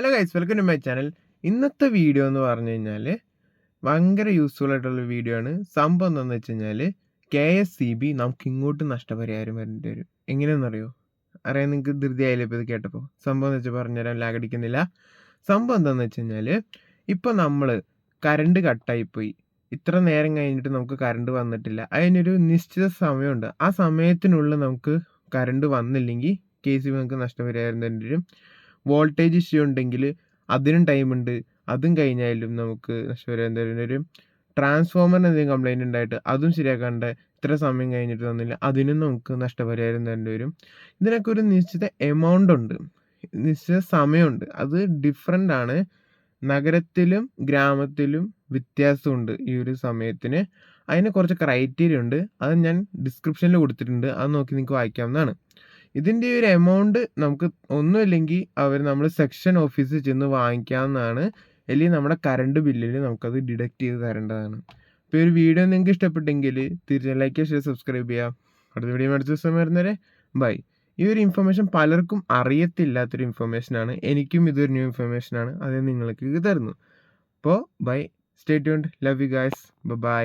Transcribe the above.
Hello guys welcome to my channel ഇന്നത്തെ video എന്ന് പറഞ്ഞു കഴിഞ്ഞാൽ ഭയങ്കര യൂസ്ഫുൾ ആയിട്ടുള്ള വീഡിയോ ആണ്. സംഭവം എന്താണെന്ന് വെച്ച് കഴിഞ്ഞാൽ കെ എസ് സി ബി നമുക്ക് ഇങ്ങോട്ട് നഷ്ടപരിഹാരം വരേണ്ടി വരും. എങ്ങനെയെന്നറിയോ അറിയാൻ നിങ്ങൾക്ക് ധൃതി ആയില്ലേ ഇപ്പോൾ ഇത് കേട്ടപ്പോൾ സംഭവം എന്ന് വെച്ചാൽ പറഞ്ഞുതരാൻ ലാഗടിക്കുന്നില്ല സംഭവം എന്താണെന്ന് വെച്ച് കഴിഞ്ഞാൽ ഇപ്പോൾ നമ്മൾ കറണ്ട് കട്ടായിപ്പോയി ഇത്ര നേരം കഴിഞ്ഞിട്ട് നമുക്ക് കറണ്ട് വന്നിട്ടില്ല. അതിനൊരു നിശ്ചിത സമയമുണ്ട്. ആ സമയത്തിനുള്ളിൽ നമുക്ക് കറണ്ട് വന്നില്ലെങ്കിൽ കെ സി ബി നമുക്ക് നഷ്ടപരിഹാരം തരേണ്ടി വരും. വോൾട്ടേജ് ഇഷ്യൂ ഉണ്ടെങ്കിൽ അതിനും ടൈമുണ്ട് അതും കഴിഞ്ഞാലും നമുക്ക് ഒരു ട്രാൻസ്ഫോമറിന് എന്തെങ്കിലും കംപ്ലൈന്റ് ഉണ്ടായിട്ട് അതും ശരിയാക്കാണ്ട് ഇത്ര സമയം കഴിഞ്ഞിട്ട് തന്നില്ല. അതിനും നമുക്ക് നഷ്ടപരിഹാരം തരേണ്ടി വരും. ഇതിനൊക്കെ ഒരു നിശ്ചിത എമൗണ്ട് ഉണ്ട്. നിശ്ചിത സമയമുണ്ട്. അത് ഡിഫറെന്റ് ആണ്. നഗരത്തിലും ഗ്രാമത്തിലും വ്യത്യാസമുണ്ട് ഈ ഒരു സമയത്തിന്. അതിന് കുറച്ച് ക്രൈറ്റീരിയ ഉണ്ട്. അത് ഞാൻ ഡിസ്ക്രിപ്ഷനിൽ കൊടുത്തിട്ടുണ്ട്. അത് നോക്കി നിങ്ങൾക്ക് വായിക്കാവുന്നതാണ്. ഇതിന്റെ ഒരു എമൗണ്ട് നമുക്ക് ഒന്നുമില്ലെങ്കിൽ അവർ നമ്മൾ സെക്ഷൻ ഓഫീസിൽ ചെന്ന് വാങ്ങിക്കാവുന്നതാണ്. അല്ലെങ്കിൽ നമ്മുടെ കറണ്ട് ബില്ലിൽ നമുക്കത് ഡിഡക്റ്റ് ചെയ്ത് തരേണ്ടതാണ്. അപ്പോൾ ഈ ഒരു വീഡിയോ നിങ്ങൾക്ക് ഇഷ്ടപ്പെട്ടെങ്കിൽ തീർച്ചയായും ലൈക്ക് ഷെയർ സബ്സ്ക്രൈബ് ചെയ്യുക. അടുത്ത വീഡിയോ അടുത്ത ദിവസം വരുന്നവരെ ബൈ ഈ ഒരു ഇൻഫർമേഷൻ പലർക്കും അറിയത്തില്ലാത്തൊരു ഇൻഫർമേഷനാണ് എനിക്കും ഇതൊരു ന്യൂ ഇൻഫർമേഷനാണ് അത് നിങ്ങൾക്ക് തരുന്നു. അപ്പോൾ bye stay tuned love you guys bye